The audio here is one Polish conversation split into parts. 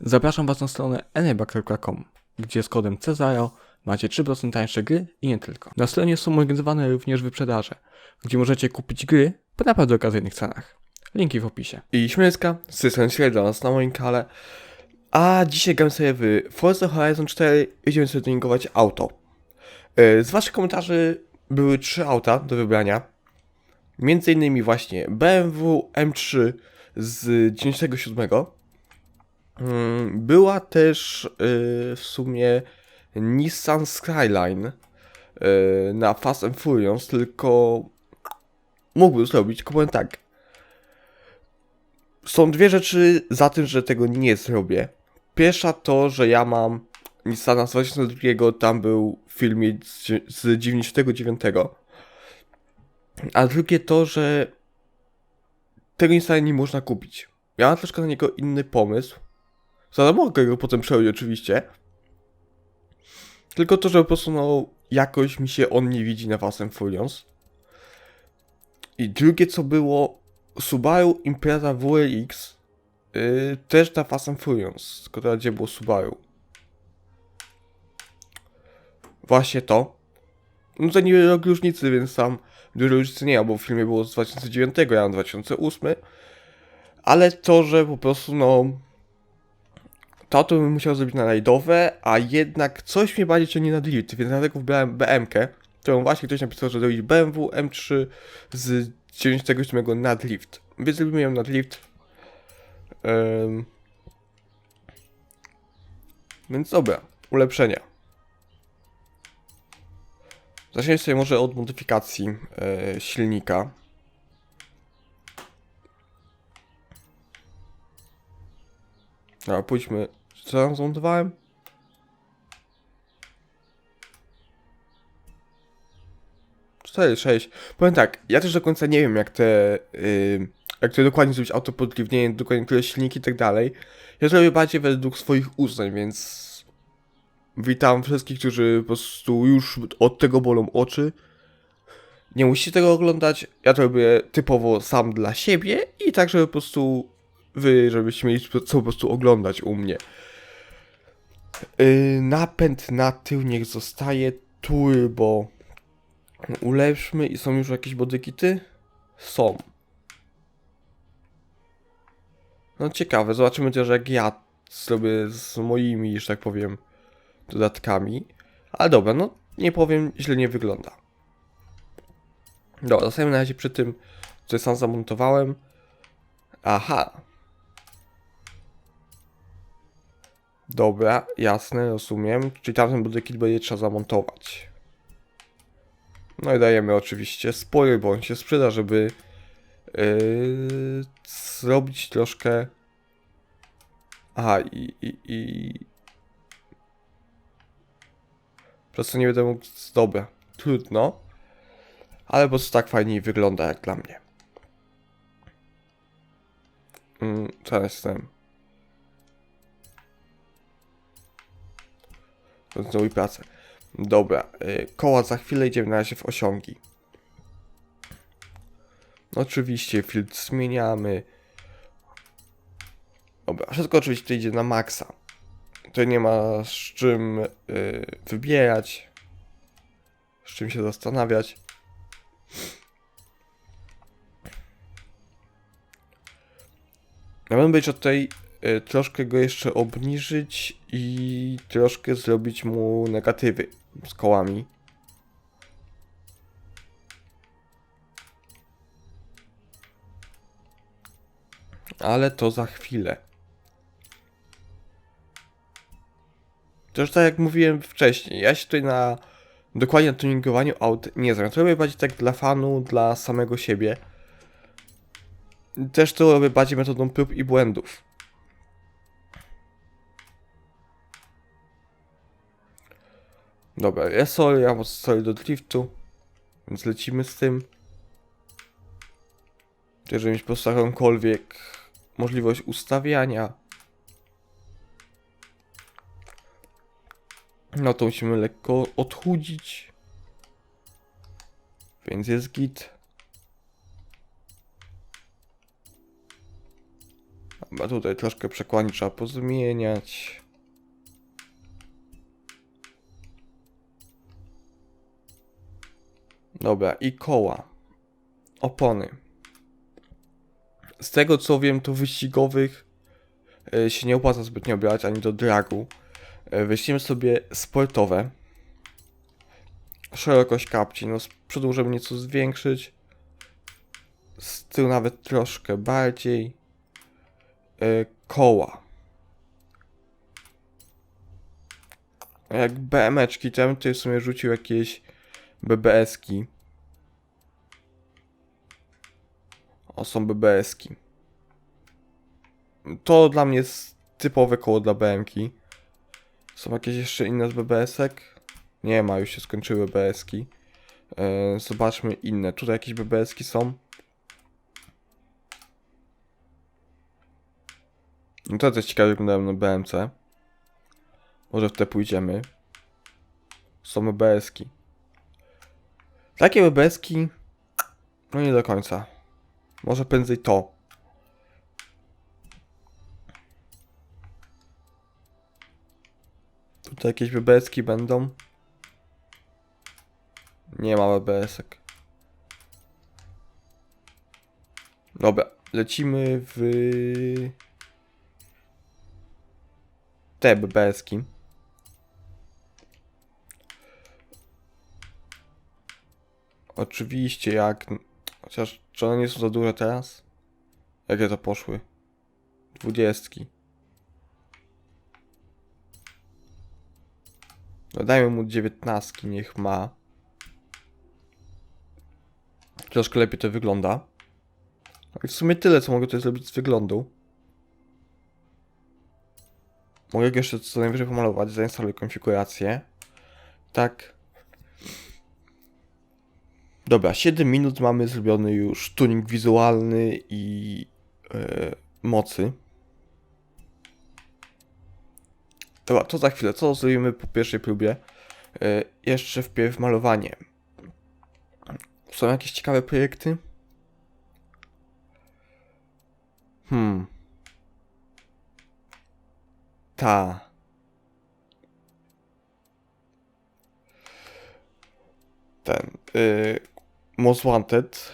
Zapraszam Was na stronę eneba.com, gdzie z kodem Cezaro macie 3% tańsze gry i nie tylko. Na stronie są organizowane również wyprzedaże, gdzie możecie kupić gry po naprawdę okazyjnych cenach. Linki w opisie. I śmielska, strony Śledza, nas na moim kanale. A dzisiaj gram sobie w Forza Horizon 4 i będziemy sobie tuningować auto. E, Z Waszych komentarzy były trzy auta do wybrania. Między innymi właśnie BMW M3 z 97. Mm, Była też y, w sumie Nissan Skyline y, na Fast and Furious, tylko mógłbym zrobić, tylko powiem tak. Są dwie rzeczy za tym, że tego nie zrobię. Pierwsza to, że ja mam Nissana z 2002, tam był filmik z, z 99. A drugie to, że tego Nissana nie można kupić. Ja mam troszkę na niego inny pomysł. Zaraz mogę go potem przejąć oczywiście. Tylko to, że po prostu no, jakoś mi się on nie widzi na Fast and. I drugie co było, Subaru Impreza WRX yy, też na Fast and Furious, tylko gdzie było Subaru. Właśnie to. No to nie rok różnicy, więc tam dużo różnicy nie ma, bo w filmie było z 2009, ja mam 2008. Ale to, że po prostu no to to bym musiał zrobić na rajdowe, a jednak coś mnie bardziej ciągnie na drift, więc dlatego wybrałem BMK, którą właśnie ktoś napisał, że zrobić BMW M3 z 97 na drift. Więc zrobimy ją na drift. Ym. Więc dobra, ulepszenia. Zacznijmy sobie może od modyfikacji e, silnika. Dobra, pójdźmy. Co tam zmontowałem? Cztery, sześć. Powiem tak, ja też do końca nie wiem jak te, yy, jak to dokładnie zrobić auto podliwnienie, dokładnie które silniki i tak dalej. Ja zrobię bardziej według swoich uznań, więc witam wszystkich, którzy po prostu już od tego bolą oczy. Nie musicie tego oglądać, ja to robię typowo sam dla siebie i tak, żeby po prostu wy, żebyście mieli co po prostu oglądać u mnie. Yy, napęd na tył niech zostaje turbo. Ulepszmy i są już jakieś bodykity? Są. No ciekawe, zobaczymy też jak ja zrobię z moimi, że tak powiem, dodatkami. Ale dobra, no nie powiem, źle nie wygląda. Dobra, zostajemy na razie przy tym, co sam zamontowałem. Aha. Dobra, jasne, rozumiem. Czyli tamten budykit będzie trzeba zamontować. No i dajemy oczywiście spory, bo on się sprzeda, żeby yy, zrobić troszkę... Aha, i, i, i... Po prostu nie będę mógł... Dobra, trudno. Ale po prostu tak fajniej wygląda jak dla mnie. Mm, co jestem? Znowu pracę. Dobra, y, koła za chwilę idziemy na razie w osiągi. Oczywiście filtr zmieniamy. Dobra, wszystko oczywiście idzie na maksa. To nie ma z czym y, wybierać, z czym się zastanawiać. Ja bym być od tej troszkę go jeszcze obniżyć i troszkę zrobić mu negatywy z kołami. Ale to za chwilę. Też tak jak mówiłem wcześniej, ja się tutaj na dokładnie na tuningowaniu aut nie znam. To robię bardziej tak dla fanu, dla samego siebie. Też to robię bardziej metodą prób i błędów. Dobra, sorry, ja sorry do driftu, więc lecimy z tym. Jeżeli mieć po prostu jakąkolwiek możliwość ustawiania. No to musimy lekko odchudzić. Więc jest git. Chyba tutaj troszkę przekłani trzeba pozmieniać. Dobra, i koła. Opony. Z tego co wiem, to wyścigowych e, się nie opłaca zbytnio brać, ani do dragu. E, Weźmiemy sobie sportowe. Szerokość kapci, no z przodu możemy nieco zwiększyć. Z tyłu nawet troszkę bardziej. E, Koła. Jak BM-eczki, to ja bym tutaj w sumie rzucił jakieś BBS-ki. O, są BBS-ki. To dla mnie jest typowe koło dla BM-ki. Są jakieś jeszcze inne z BBS-ek? Nie ma, już się skończyły BBS-ki. E, zobaczmy inne. Tutaj jakieś BBS-ki są. No to też ciekawie wyglądają na BMC. Może w te pójdziemy. Są BBS-ki. Takie BBS-ki... No nie do końca. Może prędzej to. Tutaj jakieś BBS-ki będą. Nie ma BBS-ek. Dobra, lecimy w... Te BBS-ki. Oczywiście, jak. Chociaż, czy one nie są za duże teraz? Jakie to poszły? Dwudziestki. No dajmy mu dziewiętnastki, niech ma. Troszkę lepiej to wygląda. No I w sumie tyle, co mogę tutaj zrobić z wyglądu. Mogę jeszcze co najwyżej pomalować, zainstaluję konfigurację. Tak. Dobra, 7 minut mamy zrobiony już tuning wizualny i e, mocy. Dobra, to za chwilę. Co zrobimy po pierwszej próbie? E, jeszcze wpierw malowanie. Są jakieś ciekawe projekty? Hmm. Ta. Ten. Y, Most Wanted.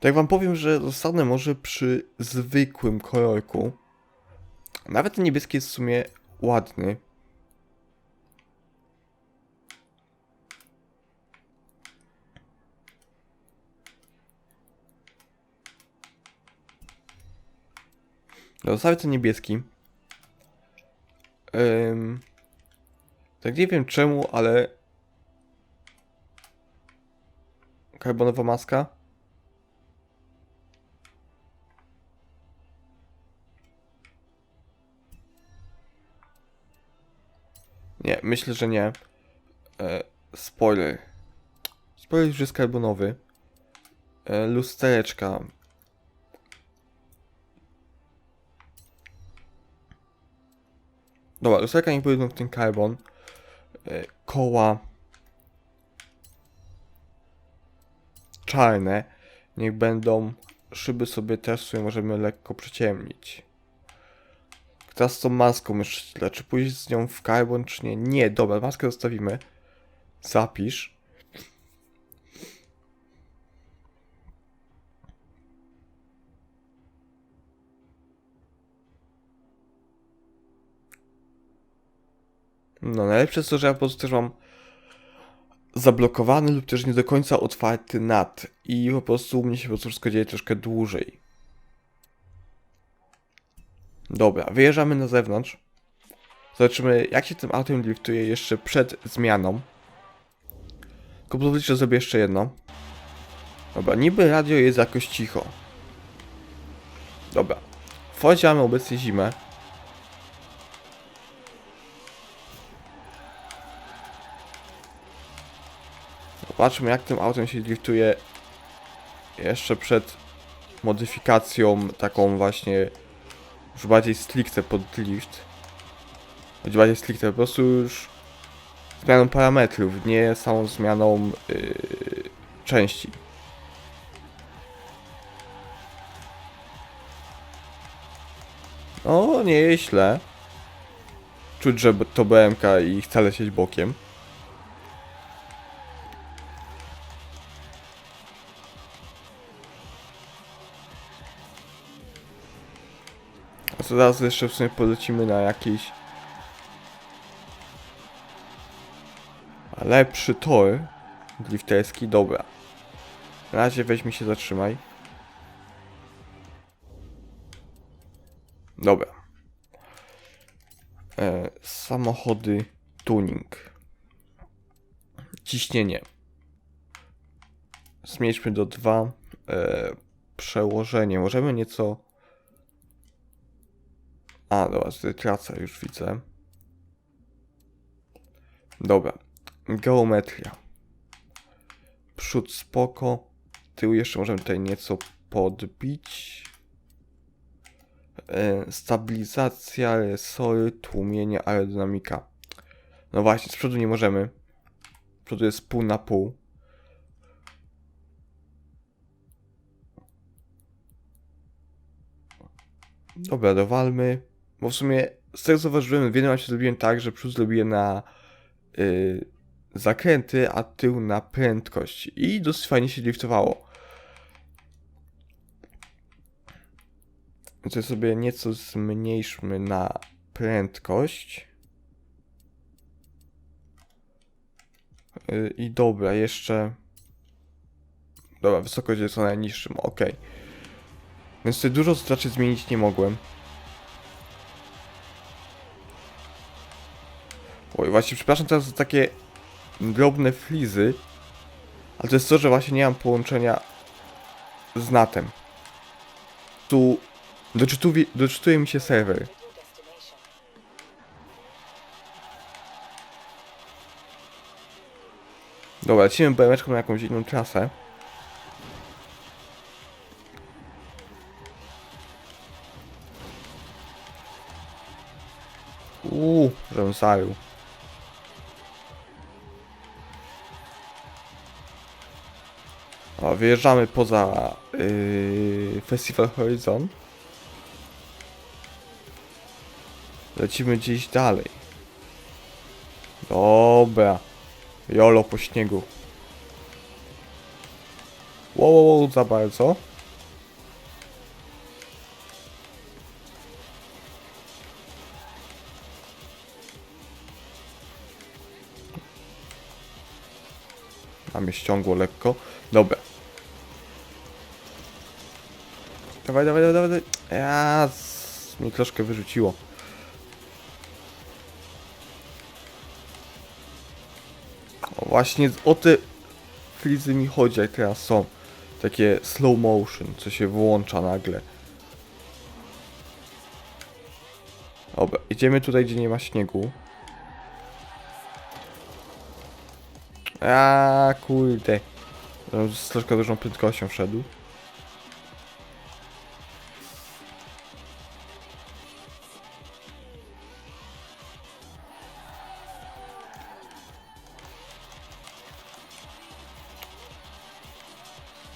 Tak wam powiem, że zostanę może przy zwykłym kolorku. Nawet ten niebieski jest w sumie ładny. Zostawię ten niebieski. Ym, tak nie wiem czemu, ale... Karbonowa maska? Nie, myślę, że nie. E, spoiler. Spoiler już jest karbonowy. E, lustereczka. Dobra, niech będą w ten karbon. E, koła. Czarne. Niech będą. Szyby sobie też sobie możemy lekko przyciemnić. Teraz z tą maską myślę, czy pójść z nią w karbon, czy nie? Nie, dobra, maskę zostawimy. Zapisz. No, najlepsze jest to, że ja po prostu też mam zablokowany lub też nie do końca otwarty nad i po prostu u mnie się po prostu wszystko dzieje troszkę dłużej. Dobra, wyjeżdżamy na zewnątrz. Zobaczymy, jak się tym autem driftuje jeszcze przed zmianą. Tylko pozwolić, że zrobię jeszcze jedno. Dobra, niby radio jest jakoś cicho. Dobra. W Fordzie mamy obecnie zimę. Zobaczmy, jak tym autem się driftuje jeszcze przed modyfikacją taką właśnie już bardziej stricte pod drift. Choć bardziej stricte, po prostu już zmianą parametrów, nie samą zmianą yy, części. O, nie jest źle. Czuć, że to BMK i chce lecieć bokiem. A zaraz jeszcze w sumie polecimy na jakiś lepszy tor drifterski. Dobra. Na razie weź mi się zatrzymaj. Dobra. E, samochody tuning. Ciśnienie. Zmieńmy do 2. E, przełożenie. Możemy nieco. A, dobra, tutaj tracę, już widzę. Dobra. Geometria. Przód spoko. Tył jeszcze możemy tutaj nieco podbić. E, stabilizacja, resory, tłumienie, aerodynamika. No właśnie, z przodu nie możemy. Z przodu jest pół na pół. Dobra, dowalmy. Bo w sumie z tego co zauważyłem, w jednym razie zrobiłem tak, że przód zrobiłem na y, zakręty, a tył na prędkość. I dosyć fajnie się driftowało. Więc sobie nieco zmniejszmy na prędkość. Y, I dobra, jeszcze. Dobra, wysokość jest na najniższym, ok. Więc tutaj dużo raczej zmienić nie mogłem. Właśnie, przepraszam teraz za takie drobne flizy. Ale to jest to, że właśnie nie mam połączenia z natem. Tu doczytuje, doczytuje mi się serwer. Dobra, lecimy BMX na jakąś inną trasę. Uuu, żebym zajął. O, wyjeżdżamy poza yy, Festival Horizon. Lecimy gdzieś dalej. Dobra. Jolo po śniegu. Wow, wow, wow, za bardzo. A ściągło lekko. Dobra. Dawaj, dawaj, dawaj, dawaj. Ja, mnie troszkę wyrzuciło. O, właśnie o te frizy mi chodzi, jak teraz są. Takie slow motion, co się włącza nagle. Dobra, idziemy tutaj, gdzie nie ma śniegu. A kurde. No, Z troszkę dużą prędkością wszedł.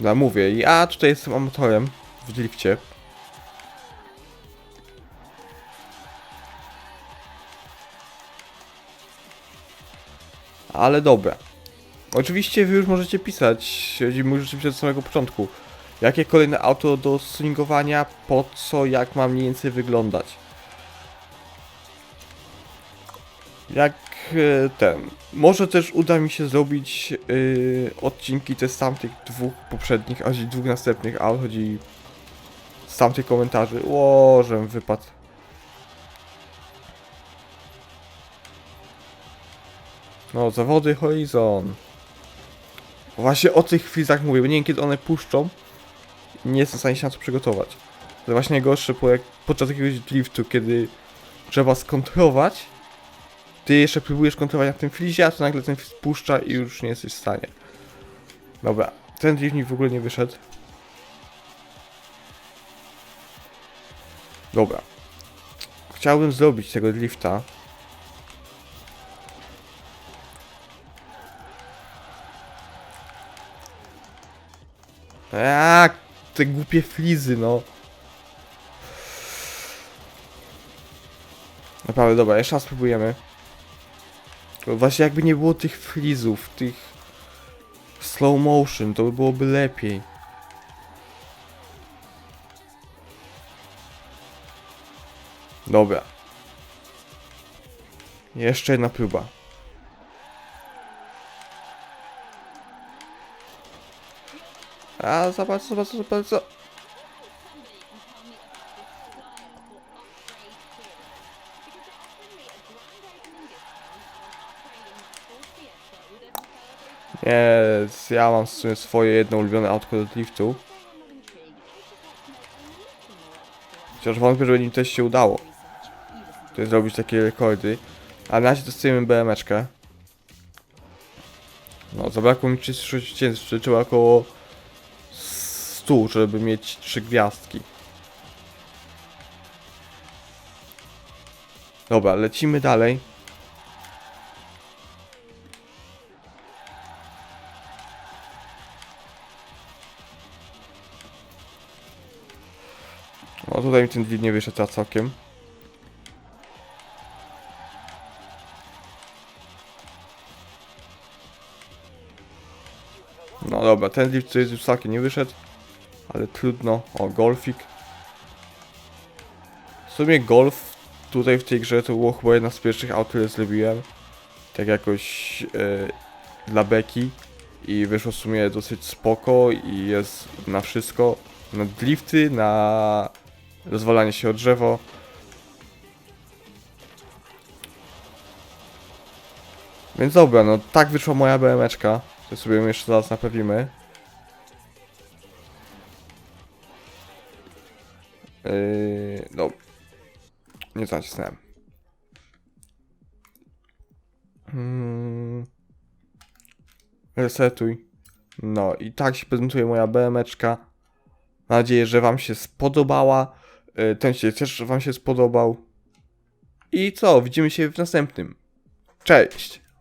No mówię, ja tutaj jestem amatorem w drifcie. Ale dobra. Oczywiście wy już możecie pisać, możecie od samego początku. Jakie kolejne auto do swingowania, po co, jak ma mniej więcej wyglądać. Jak ten. Może też uda mi się zrobić yy, odcinki te z tamtych dwóch poprzednich, aż i dwóch następnych aut, chodzi z tamtych komentarzy. Ło, żem wypadł. No, zawody Horizon. Właśnie o tych chwilach mówię, bo nie wiem kiedy one puszczą. Nie jestem w stanie się na to przygotować. To właśnie najgorsze po jak, podczas jakiegoś driftu, kiedy trzeba skontrolować ty jeszcze próbujesz kontrolować na tym flizie, a to nagle ten fliz puszcza i już nie jesteś w stanie. Dobra, ten dziwnik w ogóle nie wyszedł. Dobra. Chciałbym zrobić tego drifta. Eee, te głupie flizy, no. Naprawdę, dobra, jeszcze raz spróbujemy. Właśnie jakby nie było tych flizów, tych slow motion, to by byłoby lepiej. Dobra. Jeszcze jedna próba. A, zobacz, zobacz, zobacz, zobacz. Nie, ja mam w sumie swoje jedno ulubione autko do driftu. Chociaż wątpię, żeby im też się udało. To zrobić takie rekordy. A na razie testujemy BMeczkę. No, zabrakło mi 36 tysięcy, trzeba około 100, żeby mieć 3 gwiazdki. Dobra, lecimy dalej. Ten drift nie wyszedł całkiem. No dobra, ten to jest już całkiem nie wyszedł. Ale trudno. O, golfik. W sumie golf tutaj w tej grze to było chyba jedna z pierwszych aut, które zrobiłem. Tak jakoś e, dla beki. I wyszło w sumie dosyć spoko i jest na wszystko. Na drifty, na rozwalanie się o drzewo. Więc dobra, no tak wyszła moja BMeczka. To sobie ją jeszcze zaraz naprawimy. Yy, no. Nie zacisnąłem. Hmm. Resetuj. No i tak się prezentuje moja BMeczka. Mam nadzieję, że Wam się spodobała. Yy, Ten się też Wam się spodobał. I co? Widzimy się w następnym. Cześć!